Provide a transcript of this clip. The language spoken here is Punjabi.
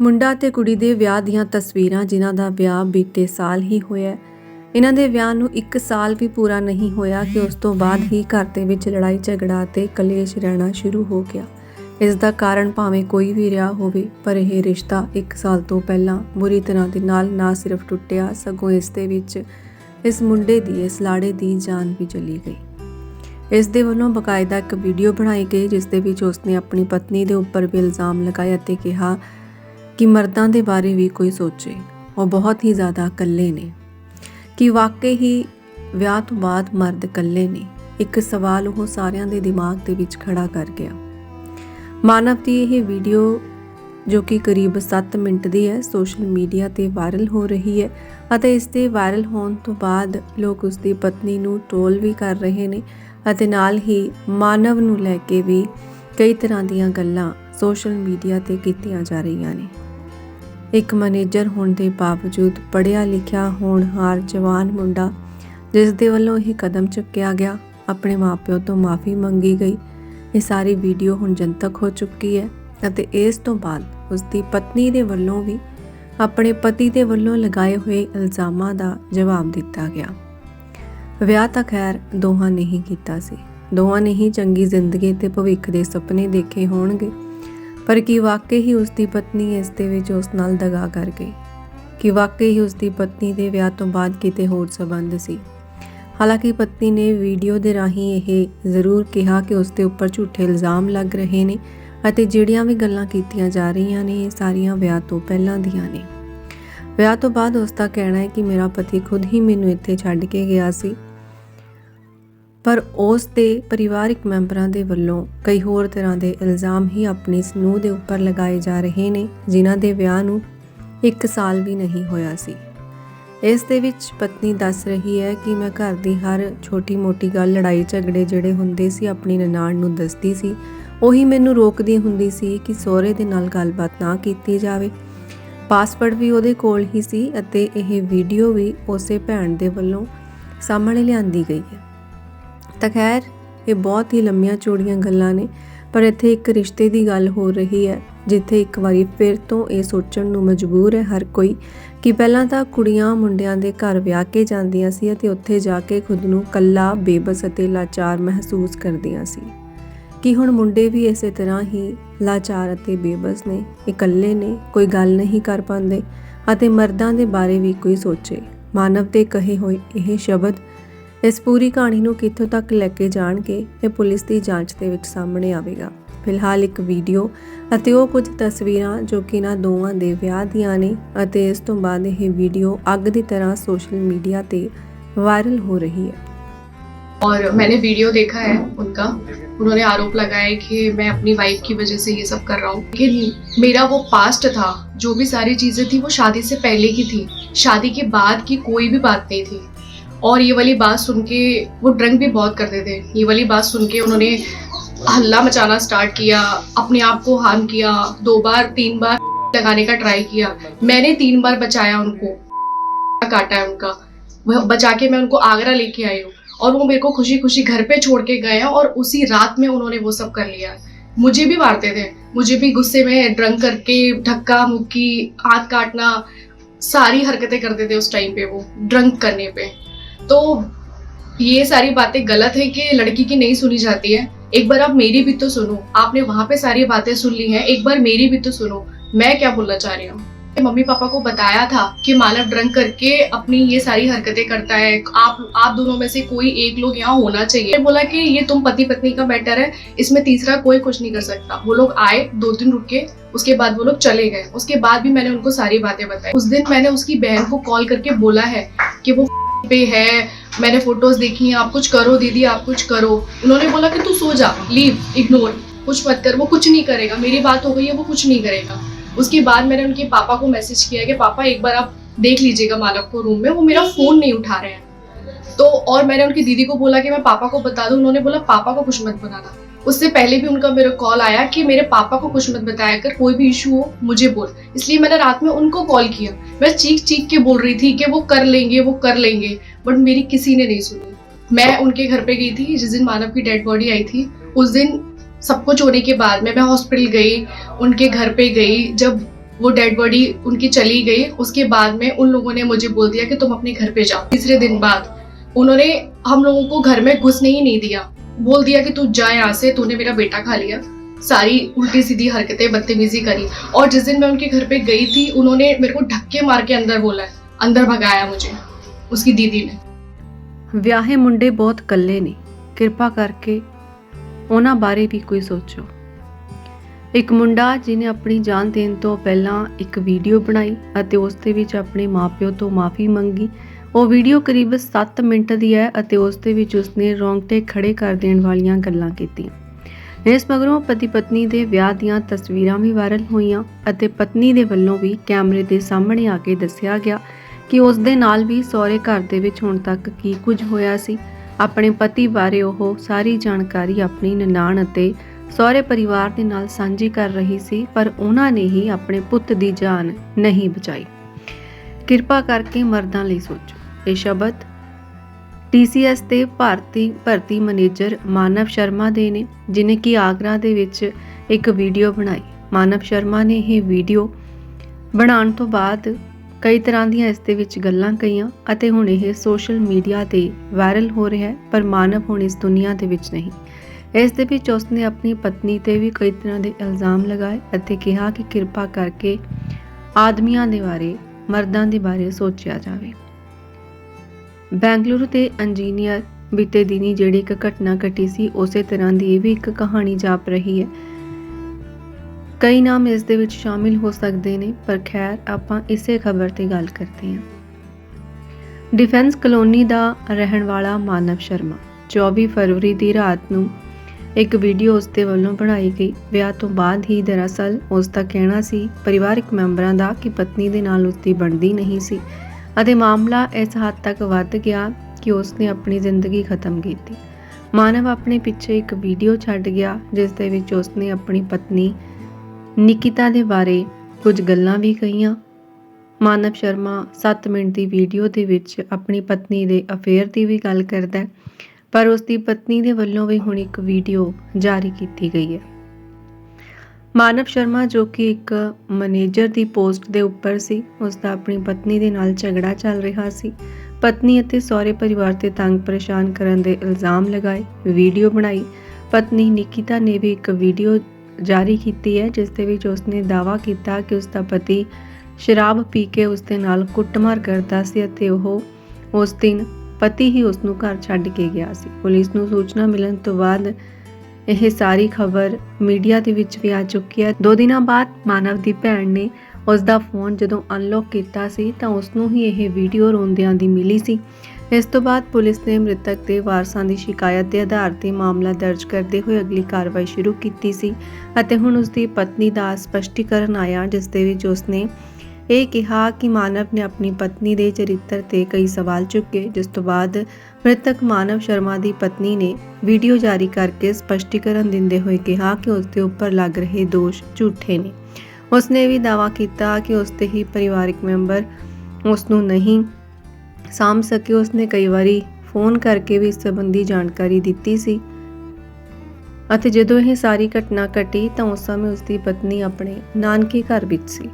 ਮੁੰਡਾ ਤੇ ਕੁੜੀ ਦੇ ਵਿਆਹ ਦੀਆਂ ਤਸਵੀਰਾਂ ਜਿਨ੍ਹਾਂ ਦਾ ਵਿਆਹ ਬੀਤੇ ਸਾਲ ਹੀ ਹੋਇਆ ਇਹਨਾਂ ਦੇ ਵਿਆਹ ਨੂੰ 1 ਸਾਲ ਵੀ ਪੂਰਾ ਨਹੀਂ ਹੋਇਆ ਕਿ ਉਸ ਤੋਂ ਬਾਅਦ ਹੀ ਘਰ ਦੇ ਵਿੱਚ ਲੜਾਈ ਝਗੜਾ ਤੇ ਕਲੇਸ਼ ਰਹਿਣਾ ਸ਼ੁਰੂ ਹੋ ਗਿਆ। ਇਸ ਦਾ ਕਾਰਨ ਭਾਵੇਂ ਕੋਈ ਵੀ ਰਿਹਾ ਹੋਵੇ, ਪਰ ਇਹ ਰਿਸ਼ਤਾ 1 ਸਾਲ ਤੋਂ ਪਹਿਲਾਂ ਬੁਰੀ ਤਰ੍ਹਾਂ ਦੇ ਨਾਲ ਨਾ ਸਿਰਫ ਟੁੱਟਿਆ, ਸਗੋਂ ਇਸ ਦੇ ਵਿੱਚ ਇਸ ਮੁੰਡੇ ਦੀ, ਇਸ ਲਾੜੇ ਦੀ ਜਾਨ ਵੀ ਚਲੀ ਗਈ। ਇਸ ਦੇ ਵੱਲੋਂ ਬਕਾਇਦਾ ਇੱਕ ਵੀਡੀਓ ਬਣਾਈ ਗਈ, ਜਿਸ ਦੇ ਵਿੱਚ ਉਸਨੇ ਆਪਣੀ ਪਤਨੀ ਦੇ ਉੱਪਰ ਵੀ ਇਲਜ਼ਾਮ ਲਗਾਇਆ ਤੇ ਕਿਹਾ ਕਿ ਮਰਦਾਂ ਦੇ ਬਾਰੇ ਵੀ ਕੋਈ ਸੋਚੇ। ਉਹ ਬਹੁਤ ਹੀ ਜ਼ਿਆਦਾ ਇਕੱਲੇ ਨੇ। ਕਿ ਵਾਕਈ ਹੀ ਵਿਆਹ ਤੋਂ ਬਾਅਦ ਮਰਦ ਇਕੱਲੇ ਨੇ। ਇੱਕ ਸਵਾਲ ਉਹ ਸਾਰਿਆਂ ਦੇ ਦਿਮਾਗ ਦੇ ਵਿੱਚ ਖੜਾ ਕਰ ਗਿਆ। ਮਾਨਵ ਦੀ ਇਹ ਵੀਡੀਓ, ਜੋ ਕਿ ਕਰੀਬ 7 ਮਿੰਟ ਦੀ ਹੈ, ਸੋਸ਼ਲ ਮੀਡੀਆ ਤੇ ਵਾਇਰਲ ਹੋ ਰਹੀ ਹੈ ਅਤੇ ਇਸ ਦੇ ਵਾਇਰਲ ਹੋਣ ਤੋਂ ਬਾਅਦ ਲੋਕ ਉਸ ਦੀ ਪਤਨੀ ਨੂੰ ਟੋਲ ਵੀ ਕਰ ਰਹੇ ਨੇ ਅਤੇ ਨਾਲ ਹੀ ਮਾਨਵ ਨੂੰ ਲੈ ਕੇ ਵੀ ਕਈ ਤਰ੍ਹਾਂ ਦੀਆਂ ਗੱਲਾਂ ਸੋਸ਼ਲ ਮੀਡੀਆ ਤੇ ਕੀਤੀਆਂ ਜਾ ਰਹੀਆਂ ਨੇ। ਇੱਕ ਮੈਨੇਜਰ ਹੋਣ ਦੇ ਬਾਵਜੂਦ ਪੜ੍ਹਿਆ ਲਿਖਿਆ ਹੋਣਹਾਰ ਜਵਾਨ ਮੁੰਡਾ, ਜਿਸ ਦੇ ਵੱਲੋਂ ਇਹ ਕਦਮ ਚੁੱਕਿਆ ਗਿਆ, ਆਪਣੇ ਮਾਪਿਓ ਤੋਂ ਮਾਫੀ ਮੰਗੀ ਗਈ। ਇਹ ਸਾਰੀ ਵੀਡੀਓ ਹੁਣ ਜਨਤਕ ਹੋ ਚੁੱਕੀ ਹੈ ਅਤੇ ਇਸ ਤੋਂ ਬਾਅਦ ਉਸ ਦੀ ਪਤਨੀ ਦੇ ਵੱਲੋਂ ਵੀ ਆਪਣੇ ਪਤੀ ਦੇ ਵੱਲੋਂ ਲਗਾਏ ਹੋਏ ਇਲਜ਼ਾਮਾਂ ਦਾ ਜਵਾਬ ਦਿੱਤਾ ਗਿਆ। ਵਿਆਹ ਤਾਂ ਖੈਰ ਦੋਹਾਂ ਨੇ ਹੀ ਕੀਤਾ ਸੀ। ਦੋਹਾਂ ਨੇ ਹੀ ਚੰਗੀ ਜ਼ਿੰਦਗੀ ਤੇ ਭਵਿੱਖ ਦੇ ਸੁਪਨੇ ਦੇਖੇ ਹੋਣਗੇ। ਪਰ ਕੀ ਵਾਕਈ ਹੀ ਉਸ ਦੀ ਪਤਨੀ ਇਸ ਦੇ ਵਿੱਚ ਉਸ ਨਾਲ ਦਗਾ ਕਰ ਗਈ, ਕਿ ਵਾਕਈ ਹੀ ਉਸ ਦੀ ਪਤਨੀ ਦੇ ਵਿਆਹ ਤੋਂ ਬਾਅਦ ਕਿਤੇ ਹੋਰ ਸਬੰਧ ਸੀ। ਹਾਲਾਂਕਿ ਪਤਨੀ ਨੇ ਵੀਡੀਓ ਦੇ ਰਾਹੀਂ ਇਹ ਜ਼ਰੂਰ ਕਿਹਾ ਕਿ ਉਸ ਦੇ ਉੱਪਰ ਝੂਠੇ ਇਲਜ਼ਾਮ ਲੱਗ ਰਹੇ ਨੇ ਅਤੇ ਜਿਹੜੀਆਂ ਵੀ ਗੱਲਾਂ ਕੀਤੀਆਂ ਜਾ ਰਹੀਆਂ ਨੇ ਇਹ ਸਾਰੀਆਂ ਵਿਆਹ ਤੋਂ ਪਹਿਲਾਂ ਦੀਆਂ ਨੇ। ਵਿਆਹ ਤੋਂ ਬਾਅਦ ਉਸ ਦਾ ਕਹਿਣਾ ਹੈ ਕਿ ਮੇਰਾ ਪਤੀ ਖੁਦ ਹੀ ਮੈਨੂੰ ਇੱਥੇ ਛੱਡ ਕੇ ਗਿਆ ਸੀ। ਪਰ ਉਸ ਦੇ ਪਰਿਵਾਰਿਕ ਮੈਂਬਰਾਂ ਦੇ ਵੱਲੋਂ ਕਈ ਹੋਰ ਤਰ੍ਹਾਂ ਦੇ ਇਲਜ਼ਾਮ ਹੀ ਆਪਣੀ ਨੂੰਹ ਦੇ ਉੱਪਰ ਲਗਾਏ ਜਾ ਰਹੇ ਨੇ, ਜਿਨ੍ਹਾਂ ਦੇ ਵਿਆਹ ਨੂੰ 1 ਸਾਲ ਵੀ ਨਹੀਂ ਹੋਇਆ ਸੀ। ਇਸ ਦੇ ਵਿੱਚ ਪਤਨੀ ਦੱਸ ਰਹੀ ਹੈ ਕਿ ਮੈਂ ਘਰ ਦੀ ਹਰ ਛੋਟੀ-ਮੋਟੀ ਗੱਲ ਲੜਾਈ ਝਗੜੇ ਜਿਹੜੇ ਹੁੰਦੇ ਸੀ, ਆਪਣੀ ਨਨਾਣ ਨੂੰ ਦੱਸਦੀ ਸੀ। ਉਹੀ ਮੈਨੂੰ ਰੋਕਦੀ ਹੁੰਦੀ ਸੀ ਕਿ ਸਹੁਰੇ ਦੇ ਨਾਲ ਗੱਲਬਾਤ ਨਾ ਕੀਤੀ ਜਾਵੇ। ਪਾਸਵਰਡ ਵੀ ਉਹਦੇ ਕੋਲ ਹੀ ਸੀ ਅਤੇ ਇਹ ਵੀਡੀਓ ਵੀ ਉਸੇ ਭੈਣ ਦੇ ਵੱਲੋਂ ਸਾਹਮਣੇ ਲਿਆਂਦੀ ਗਈ ਹੈ। ਤਾਂ ਖੈਰ, ਇਹ ਬਹੁਤ ਹੀ ਲੰਮੀਆਂ ਚੌੜੀਆਂ ਗੱਲਾਂ ਨੇ, ਪਰ ਇੱਥੇ ਇੱਕ ਰਿਸ਼ਤੇ ਦੀ ਗੱਲ ਹੋ ਰਹੀ ਹੈ, ਜਿੱਥੇ ਇੱਕ ਵਾਰੀ ਫਿਰ ਤੋਂ ਇਹ ਸੋਚਣ ਨੂੰ ਮਜਬੂਰ ਹੈ ਹਰ ਕੋਈ ਕਿ ਪਹਿਲਾਂ ਤਾਂ ਕੁੜੀਆਂ ਮੁੰਡਿਆਂ ਦੇ ਘਰ ਵਿਆਹ ਕੇ ਜਾਂਦੀਆਂ ਸੀ ਅਤੇ ਉੱਥੇ ਜਾ ਕੇ ਖੁਦ ਨੂੰ ਕੱਲਾ ਬੇਬਸ ਅਤੇ ਲਾਚਾਰ ਮਹਿਸੂਸ ਕਰਦੀਆਂ ਸੀ। ਕਿ ਹੁਣ ਮੁੰਡੇ ਵੀ ਇਸੇ ਤਰ੍ਹਾਂ ਹੀ ਲਾਚਾਰ ਅਤੇ ਬੇਬਸ ਨੇ, ਇਕੱਲੇ ਨੇ, ਕੋਈ ਗੱਲ ਨਹੀਂ ਕਰ ਪਾਉਂਦੇ ਅਤੇ ਮਰਦਾਂ ਦੇ ਬਾਰੇ ਵੀ ਕੋਈ ਸੋਚੇ। ਮਾਨਵ ਦੇ ਕਹੇ ਹੋਏ ਇਹ ਸ਼ਬਦ ਇਸ ਪੂਰੀ ਕਹਾਣੀ ਨੂੰ ਕਿੱਥੋਂ ਤੱਕ ਲੈ ਕੇ ਜਾਣਗੇ ਇਹ ਪੁਲਿਸ ਦੀ ਜਾਂਚ ਦੇ ਵਿੱਚ ਸਾਹਮਣੇ ਆਵੇਗਾ ਫਿਲਹਾਲ ਇੱਕ ਵੀਡੀਓ ਅਤੇ ਉਹ ਕੁਝ ਤਸਵੀਰਾਂ ਜੋ ਕਿ ਇਹਨਾਂ ਦੋਵਾਂ ਦੇ ਵਿਆਹ ਦੀਆਂ ਨੇ ਅਤੇ ਇਸ ਤੋਂ ਬਾਅਦ ਇਹ ਵੀਡੀਓ ਅੱਗ ਦੀ ਤਰ੍ਹਾਂ ਸੋਸ਼ਲ ਮੀਡੀਆ ਤੇ ਵਾਇਰਲ ਹੋ ਰਹੀ ਹੈ और मैंने वीडियो देखा है उनका उन्होंने आरोप लगाया है कि मैं अपनी वाइफ की वजह से ये सब कर रहा हूँ लेकिन मेरा वो पास्ट था जो भी सारी चीज़ें थी वो शादी से पहले की थी शादी के बाद की कोई भी बात नहीं थी और ये वाली बात सुन के वो ड्रंक भी बहुत करते थे। ये वाली बात सुन के उन्होंने हल्ला मचाना स्टार्ट किया, अपने आप को हार्म किया, दो बार, तीन बार लगाने का ट्राई किया। मैंने तीन बार बचाया उनको, काटा है उनका। वह बचा के मैं उनको आगरा लेके आई हूँ। और वो मेरे को खुशी खुशी घर पे छोड़ के गए और उसी रात में उन्होंने वो सब कर लिया। मुझे भी मारते थे। मुझे भी गुस्से में ड्रंक करके धक्का, मुक्की, हाथ काटना, सारी हरकतें करते थे उस टाइम पे वो ड्रंक करने पे। तो ये सारी बातें गलत है कि लड़की की नहीं सुनी जाती है। एक बार आप मेरी भी तो सुनो। आपने वहाँ पे सारी बातें सुन ली हैं। एक बार मेरी भी तो सुनो। मैं क्या बोलना चाह रही हूँ? मम्मी पापा को बताया था कि मानव ड्रंक करके अपनी ये सारी हरकतें करता है। आप आप दोनों में से कोई एक लोग यहाँ होना चाहिए। बोला कि ये तुम पति पत्नी का मैटर है। इसमें तीसरा कोई कुछ नहीं कर सकता। वो लोग आए, दो दिन रुके। उसके बाद वो लोग चले गए। उसके बाद भी मैंने उनको सारी बातें बताई। उस दिन मैंने उसकी बहन को कॉल करके बोला है कि वो पे है, मैंने फ़ोटोज़ देखी, आप कुछ करो दीदी, आप कुछ करो। उन्होंने बोला कि तू सो जा लीव इग्नोर कुछ मत कर, वो कुछ नहीं करेगा, मेरी बात हो गई है, वो कुछ नहीं करेगा। उसके बाद मैंने उनके पापा को मैसेज किया कि, पापा, एक बार आप देख लीजिएगा मालक को रूम में, वो मेरा फ़ोन नहीं उठा रहे हैं। तो और मैंने उनकी दीदी को बोला कि, मैं पापा को बता दूँ। उन्होंने बोला, पापा को कुछ मत बताना। उससे पहले भी उनका मेरा कॉल आया कि मेरे पापा को कुछ मत बताया कर, कोई भी इशू हो, मुझे बोल। इसलिए मैंने रात में उनको कॉल किया। मैं चीख चीख के बोल रही थी कि वो कर लेंगे, वो कर लेंगे बट मेरी किसी ने नहीं सुनी। मैं उनके घर पे गई थी, जिस दिन मानव की डेड बॉडी आई थी, उस दिन सब कुछ होने के बाद में मैं हॉस्पिटल गई, उनके घर पे गई, जब वो डेड बॉडी उनकी चली गई, उसके बाद में उन लोगों ने मुझे बोल दिया कि तुम अपने घर पे जाओ। तीसरे दिन बाद उन्होंने हम लोगों को घर में घुसने ही नहीं दिया। बोल दिया कि तू जा यहाँ से तूने मेरा बेटा खा लिया सारी उल्टी सीधी हरकतें बदतमीजी करी और जिस दिन मैं उनके घर पे गई थी उन्होंने मेरे को धक्के मार के अंदर बोला है अंदर भगाया मुझे उसकी दीदी ने ਵਿਆਹੇ ਮੁੰਡੇ ਬਹੁਤ ਇਕੱਲੇ ਨੇ ਕਿਰਪਾ ਕਰਕੇ ਉਹਨਾਂ ਬਾਰੇ ਵੀ ਕੋਈ ਸੋਚੋ ਇੱਕ ਮੁੰਡਾ ਜਿਹਨੇ ਆਪਣੀ ਜਾਨ ਦੇਣ ਤੋਂ ਪਹਿਲਾਂ ਇੱਕ ਵੀਡੀਓ ਬਣਾਈ ਅਤੇ ਉਸ ਦੇ ਵਿੱਚ ਆਪਣੇ ਮਾਪਿਓ ਤੋਂ ਮਾਫੀ ਮੰਗੀ ਉਹ ਵੀਡੀਓ ਕਰੀਬ 7 ਮਿੰਟ ਦੀ ਹੈ ਅਤੇ ਉਸ ਦੇ ਵਿੱਚ ਉਸਨੇ ਰੋਂਗਟੇ ਖੜੇ ਕਰ ਦੇਣ ਵਾਲੀਆਂ ਗੱਲਾਂ ਕੀਤੀਆਂ। ਇਸ ਮਗਰੋਂ ਪਤੀ ਪਤਨੀ ਦੇ ਵਿਆਹ ਦੀਆਂ ਤਸਵੀਰਾਂ ਵੀ ਵਾਇਰਲ ਹੋਈਆਂ ਅਤੇ ਪਤਨੀ ਦੇ ਵੱਲੋਂ ਵੀ ਕੈਮਰੇ ਦੇ ਸਾਹਮਣੇ ਆ ਕੇ ਦੱਸਿਆ ਗਿਆ ਕਿ ਉਸ ਦੇ ਨਾਲ ਵੀ ਸਹੁਰੇ ਘਰ ਦੇ ਵਿੱਚ ਹੁਣ ਤੱਕ ਕੀ ਕੁਝ ਹੋਇਆ ਸੀ। ਆਪਣੇ ਪਤੀ ਬਾਰੇ ਉਹ ਸਾਰੀ ਜਾਣਕਾਰੀ ਆਪਣੀ ਨਨਾਣ ਅਤੇ ਸਹੁਰੇ ਪਰਿਵਾਰ ਦੇ ਨਾਲ ਸਾਂਝੀ ਕਰ ਰਹੀ ਸੀ, ਪਰ ਉਹਨਾਂ ਨੇ ਹੀ ਆਪਣੇ ਪੁੱਤ ਦੀ ਜਾਨ ਨਹੀਂ ਬਚਾਈ। ਕਿਰਪਾ ਕਰਕੇ ਮਰਦਾਂ ਲਈ ਸੋਚੋ। ਇਹ ਸ਼ਬਦ TCS ਤੇ ਭਾਰਤੀ ਭਰਤੀ ਮੈਨੇਜਰ ਮਾਨਵ ਸ਼ਰਮਾ ਦੇ ਨੇ, ਜਿਨੇ ਕਿ ਆਗਰਾ ਦੇ ਵਿੱਚ ਇੱਕ ਵੀਡੀਓ ਬਣਾਈ। ਮਾਨਵ ਸ਼ਰਮਾ ਨੇ ਇਹ ਵੀਡੀਓ ਬਣਾਉਣ ਤੋਂ ਬਾਅਦ ਕਈ ਤਰ੍ਹਾਂ ਦੀਆਂ ਇਸ ਦੇ ਵਿੱਚ ਗੱਲਾਂ ਕਹੀਆਂ ਅਤੇ ਹੁਣ ਇਹ ਸੋਸ਼ਲ ਮੀਡੀਆ ਤੇ ਵਾਇਰਲ ਹੋ ਰਿਹਾ ਹੈ, ਪਰ ਮਾਨਵ ਹੁਣ ਇਸ ਦੁਨੀਆ ਦੇ ਵਿੱਚ ਨਹੀਂ। ਇਸ ਦੇ ਵਿੱਚ ਉਸ ਨੇ ਆਪਣੀ ਪਤਨੀ ਤੇ ਵੀ ਕਈ ਤਰ੍ਹਾਂ ਦੇ ਇਲਜ਼ਾਮ ਲਗਾਏ ਅਤੇ ਕਿਹਾ ਕਿ ਕਿਰਪਾ ਕਰਕੇ ਆਦਮੀਆਂ ਦੇ ਬਾਰੇ, ਮਰਦਾਂ ਦੇ ਬਾਰੇ ਸੋਚਿਆ ਜਾਵੇ। ਬੈਂਗਲੁਰੂ ਦੇ ਇੰਜੀਨੀਅਰ ਬੀਤੇ ਦਿਨੀ ਜਿਹੜੀ ਇੱਕ ਘਟਨਾ ਘਟੀ ਸੀ, ਉਸੇ ਤਰ੍ਹਾਂ ਦੀ ਇਹ ਵੀ ਇੱਕ ਕਹਾਣੀ ਜਾਪ ਰਹੀ ਹੈ। ਕਈ ਨਾਮ ਇਸ ਦੇ ਵਿੱਚ ਸ਼ਾਮਿਲ ਹੋ ਸਕਦੇ ਨੇ, ਪਰ ਖੈਰ ਆਪਾਂ ਇਸੇ ਖਬਰ ਤੇ ਗੱਲ ਕਰਦੇ ਹਾਂ। ਡਿਫੈਂਸ ਕਲੋਨੀ ਦਾ ਰਹਿਣ ਵਾਲਾ ਮਾਨਵ ਸ਼ਰਮਾ 24 ਫਰਵਰੀ ਦੀ ਰਾਤ ਨੂੰ ਇੱਕ ਵੀਡੀਓ ਉਸ ਦੇ ਵੱਲੋਂ ਬਣਾਈ ਗਈ। ਵਿਆਹ ਤੋਂ ਬਾਅਦ ਹੀ ਦਰਅਸਲ ਉਸ ਦਾ ਕਹਿਣਾ ਸੀ, ਪਰਿਵਾਰਕ ਮੈਂਬਰਾਂ ਦਾ ਕਿ ਪਤਨੀ ਦੇ ਨਾਲ ਉਸ ਦੀ ਬਣਦੀ ਨਹੀਂ ਸੀ। ਅਤੇ ਮਾਮਲਾ ਇਸ ਹੱਦ ਤੱਕ ਵੱਧ ਗਿਆ ਕਿ ਉਸ ਨੇ ਆਪਣੀ ਜ਼ਿੰਦਗੀ ਖਤਮ ਕੀਤੀ। ਮਾਨਵ ਆਪਣੇ ਪਿੱਛੇ ਇੱਕ ਵੀਡੀਓ ਛੱਡ ਗਿਆ, ਜਿਸ ਦੇ ਵਿੱਚ ਉਸ ਨੇ ਆਪਣੀ ਪਤਨੀ ਨਿਕਿਤਾ ਦੇ ਬਾਰੇ ਕੁਝ ਗੱਲਾਂ ਵੀ ਕਹੀਆਂ। ਮਾਨਵ ਸ਼ਰਮਾ 7 ਮਿੰਟ ਦੀ ਵੀਡੀਓ ਦੇ ਵਿੱਚ ਆਪਣੀ ਪਤਨੀ ਦੇ ਅਫੇਅਰ ਦੀ ਵੀ ਗੱਲ ਕਰਦਾ ਹੈ, ਪਰ ਉਸ ਦੀ ਪਤਨੀ ਦੇ ਵੱਲੋਂ ਵੀ ਹੁਣ ਇੱਕ ਵੀਡੀਓ ਜਾਰੀ ਕੀਤੀ ਗਈ ਹੈ। ਮਾਨਵ ਸ਼ਰਮਾ ਜੋ ਕਿ ਇੱਕ ਮੈਨੇਜਰ ਦੀ ਪੋਸਟ ਦੇ ਉੱਪਰ ਸੀ ਉਸ ਦਾ ਆਪਣੀ ਪਤਨੀ ਦੇ ਨਾਲ ਝਗੜਾ ਚੱਲ ਰਿਹਾ ਸੀ। ਪਤਨੀ ਅਤੇ ਸਹੁਰੇ ਪਰਿਵਾਰ ਤੇ ਤੰਗ ਪਰੇਸ਼ਾਨ ਕਰਨ ਦੇ ਇਲਜ਼ਾਮ ਲਗਾਏ, ਵੀਡੀਓ ਬਣਾਈ। ਪਤਨੀ ਨਿਕਿਤਾ ਨੇ ਵੀ ਇੱਕ ਵੀਡੀਓ ਜਾਰੀ ਕੀਤੀ ਹੈ, ਜਿਸ ਦੇ ਵਿੱਚ ਉਸਨੇ ਦਾਅਵਾ ਕੀਤਾ ਕਿ ਉਸ ਦਾ ਪਤੀ ਸ਼ਰਾਬ ਪੀ ਕੇ ਉਸ ਦੇ ਨਾਲ ਕੁੱਟਮਾਰ ਕਰਦਾ ਸੀ ਅਤੇ ਉਹ ਉਸ ਦਿਨ ਪਤੀ ਹੀ ਉਸ ਨੂੰ ਘਰ ਛੱਡ ਕੇ ਗਿਆ ਸੀ। ਪੁਲਿਸ ਨੂੰ ਸੂਚਨਾ ਮਿਲਣ ਤੋਂ ਬਾਅਦ ਇਹ ਸਾਰੀ ਖਬਰ ਮੀਡੀਆ ਦੇ ਵਿੱਚ ਵੀ ਆ ਚੁੱਕੀ ਹੈ। ਦੋ ਦਿਨਾਂ ਬਾਅਦ ਮਾਨਵ ਦੀ ਭੈਣ ਨੇ ਉਸ ਦਾ ਫੋਨ ਜਦੋਂ ਅਨਲੌਕ ਕੀਤਾ ਸੀ ਤਾਂ ਉਸ ਨੂੰ ਹੀ ਇਹ ਵੀਡੀਓ ਰੋਂਦਿਆਂ ਦੀ ਮਿਲੀ ਸੀ। ਇਸ ਤੋਂ ਬਾਅਦ ਪੁਲਿਸ ਨੇ ਮ੍ਰਿਤਕ ਦੇ ਵਾਰਸਾਂ ਦੀ ਸ਼ਿਕਾਇਤ ਦੇ ਆਧਾਰ ਤੇ ਮਾਮਲਾ ਦਰਜ ਕਰਦੇ ਹੋਏ ਅਗਲੀ ਕਾਰਵਾਈ ਸ਼ੁਰੂ ਕੀਤੀ ਸੀ ਅਤੇ ਹੁਣ ਉਸ ਦੀ ਪਤਨੀ ਦਾ ਸਪਸ਼ਟੀਕਰਨ ਆਇਆ, ਜਿਸ ਦੇ ਵਿੱਚ ਉਸ ਨੇ ਇਹ ਕਿਹਾ ਕਿ ਮਾਨਵ ਨੇ ਆਪਣੀ ਪਤਨੀ ਦੇ ਚਰਿੱਤਰ ਤੇ ਕਈ ਸਵਾਲ ਚੁੱਕੇ, ਜਿਸ ਤੋਂ ਬਾਅਦ ਮ੍ਰਿਤਕ ਮਾਨਵ ਸ਼ਰਮਾ ਦੀ ਪਤਨੀ ਨੇ ਵੀਡੀਓ ਜਾਰੀ ਕਰਕੇ ਸਪਸ਼ਟੀਕਰਨ ਦਿੰਦੇ ਹੋਏ ਕਿਹਾ ਕਿ ਉਸ ਦੇ ਉੱਪਰ ਲੱਗ ਰਹੇ ਦੋਸ਼ ਝੂਠੇ ਨੇ। ਉਸ ਨੇ ਵੀ ਦਾਅਵਾ ਕੀਤਾ ਕਿ ਉਸ ਦੇ ਹੀ ਪਰਿਵਾਰਕ ਮੈਂਬਰ ਉਸ ਨੂੰ ਨਹੀਂ ਸਾਂਭ ਸਕੇ। ਉਸ ਨੇ ਕਈ ਵਾਰੀ ਫੋਨ ਕਰਕੇ ਵੀ ਇਸ ਸੰਬੰਧੀ ਜਾਣਕਾਰੀ ਦਿੱਤੀ ਸੀ ਅਤੇ ਜਦੋਂ ਇਹ ਸਾਰੀ ਘਟਨਾ ਘਟੀ ਤਾਂ ਉਸ ਸਮੇਂ ਉਸ ਦੀ ਪਤਨੀ ਆਪਣੇ ਨਾਨਕੇ ਘਰ ਵਿੱਚ ਸੀ।